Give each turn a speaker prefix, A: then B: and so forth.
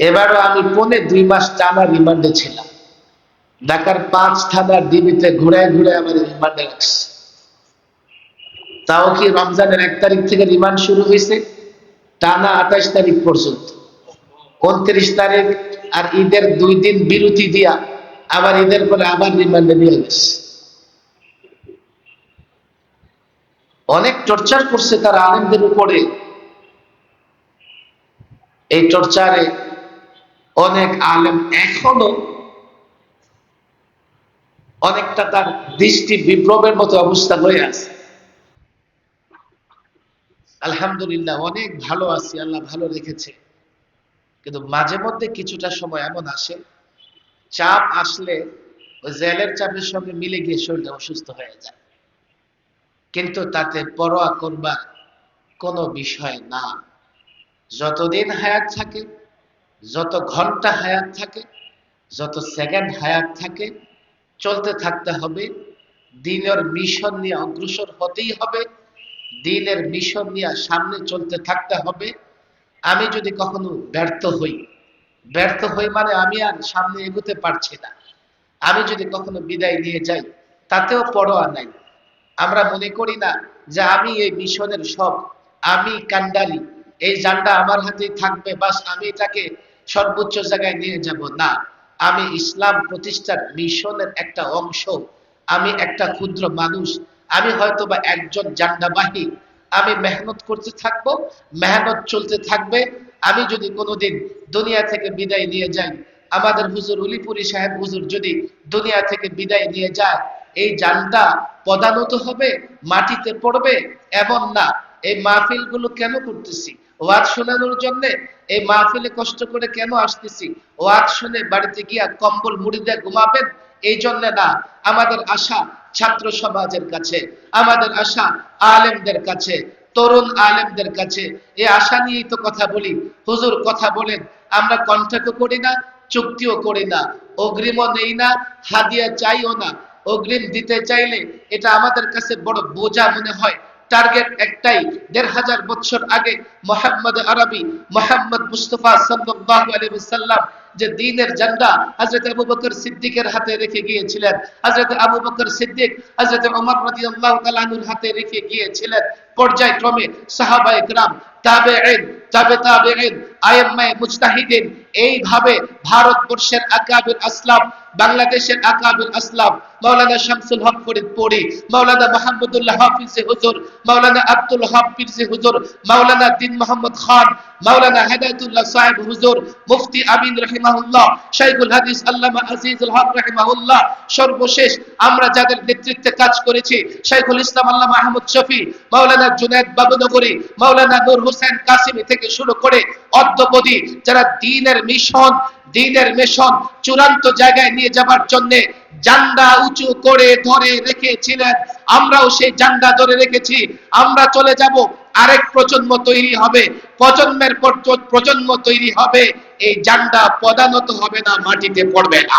A: এবারও আমি পনে দুই মাস টানা রিমান্ডে ছিলাম। ঢাকার পাঁচ থানার ডিবিতে ঘুরায় ঘুরায় আমার রিমান্ডে তাও কি রমজানের এক তারিখ থেকে রিমান্ড শুরু হয়েছে? টানা আঠাশ তারিখ পর্যন্ত। উনত্রিশ তারিখ আর ঈদের দুই দিন বিরতি দিয়া আবার ঈদের পরে আবার রিমান্ডে নিয়ে গেছে। অনেক টর্চার করছে তার আনন্দের উপরে। এই টর্চারে অনেক আলেম এখনও অনেকটা তার দৃষ্টি বিপ্লবের মতো অবস্থা হয়ে আছে। আলহামদুলিল্লাহ, অনেক ভালো আছি, আল্লাহ ভালো রেখেছে। কিন্তু মাঝে মধ্যে কিছুটা সময় এমন আসে, চাপ আসলে ওই জেলের চাপের সঙ্গে মিলে গিয়ে শরীরটা অসুস্থ হয়ে যায়। কিন্তু তাতে পরোয়া করবার কোনো বিষয় না। যতদিন হায়াত থাকে যত ঘণ্টা হায়াত থাকে, যত সেকেন্ড হায়াত থাকে, চলতে থাকতে হবে। দিনের মিশন নিয়ে অগ্রসর হতেই হবে। দিনের মিশন নিয়ে সামনে চলতে থাকতে হবে। আমি যদি কখনো ব্যর্থ হই ব্যর্থ হই মানে আমি আর সামনে এগোতে পারছি না। আমি যদি কখনো বিদায় নিয়ে যাই, তাতেও পরোয়া নাই। আমরা মনে করি না যে আমি এই মিশনের সব, আমি কান্ডারি। এই জান্ডা আমার হাতেই থাকবে, বাস আমি এটাকে সর্বোচ্চ জায়গায় নিয়ে যাব। না, আমি ইসলাম প্রতিষ্ঠার মিশনের একটা অংশ, আমি একটা ক্ষুদ্র মানুষ, আমি হয়তো বা একজন জান্ডাবাহী আমি মেহনত করতে থাকব, মেহনত চলতে থাকবে, আমি যদি কোনোদিন দুনিয়া থেকে বিদায় নিয়ে যাই, আমাদের হুজুর উলিপুরি সাহেব, হুজুর যদি দুনিয়া থেকে বিদায় নিয়ে যায়, এই জানটা পদানত হবে, মাটিতে পড়বে, এমন না, এই মাহফিলগুলো কেন করতেছি? ওয়াজ শোনানোর জন্য এই মাহফিলে কষ্ট করে কেন আসতেছি? ওয়াজ শুনে বাড়িতে গিয়া কম্বল মুড়ি দিয়ে ঘুমাবেন? এই জন্য না, আমাদের আশা ছাত্র সমাজের কাছে, আমাদের আশা আলেমদের কাছে, তরুণ আলেমদের কাছে। এই আশা নিয়েই তো কথা বলি। হুজুর কথা বলেন, আমরা কন্ট্যাক্টও করি না, চুক্তিও করি না। অগ্রিমও নেই না, হাদিয়া চাইও না। অগ্রিম দিতে চাইলে এটা আমাদের কাছে বড় বোঝা মনে হয়। টার্গেট একটাই দেড় হাজার বছর আগে মোহাম্মদ আরবি মোহাম্মদ মুস্তফা সাল্লাল্লাহু আলাইহি সাল্লাম যে দিনের ঝান্ডা হযরত আবু বকর সিদ্দিকের হাতে রেখে গিয়েছিলেন হযরত আবু বকর সিদ্দিক হযরত ওমর রাদিয়াল্লাহু তাআলা আনহুর হাতে রেখে গিয়েছিলেন পর্যায়ক্রমে সাহাবায়ে کرام তাবেঈন তাবে তাবেঈন আইম্মায়ে মুজতাহিদিন এইভাবে ভারতবর্ষের আকাবির আসলাম, বাংলাদেশের আকাবির আসলাম, মাওলানা শামসুল হক ফরিদপুরি মাওলানা মাহমুদুল্লাহ হাফিজে হুজুর, মাওলানা আব্দুল হক পীরজে হুজুর, মাওলানা দিন মোহাম্মদ খান, মাওলানা হেদায়েতুল্লাহ সাহেব হুজুর, মুফতি আমিন রাহিমাহুল্লাহ, শাইখুল হাদিস আল্লামা আজিজুল হক রাহিমাহুল্লাহ, সর্বশেষ আমরা যাদের নেতৃত্বে কাজ করেছি, শাইখুল ইসলাম আল্লাহ মাহমুদ শফি, মাওলানা জুনায়েদ বাবুনগরী, মাওলানা নূর হোসেন কাসিমি থেকে শুরু করে অদ্যবধি যারা দ্বীনের মিশন, দিনের মিশন চূড়ান্ত জায়গায় নিয়ে যাবার জন্য জান্ডা উঁচু করে ধরে রেখেছিলেন। আমরাও সেই জান্ডা ধরে রেখেছি। আমরা চলে যাব। আরেক প্রজন্ম তৈরি হবে। প্রজন্মের পর প্রজন্ম তৈরি হবে। এই জান্ডা পদানত হবে না, মাটিতে পড়বে না।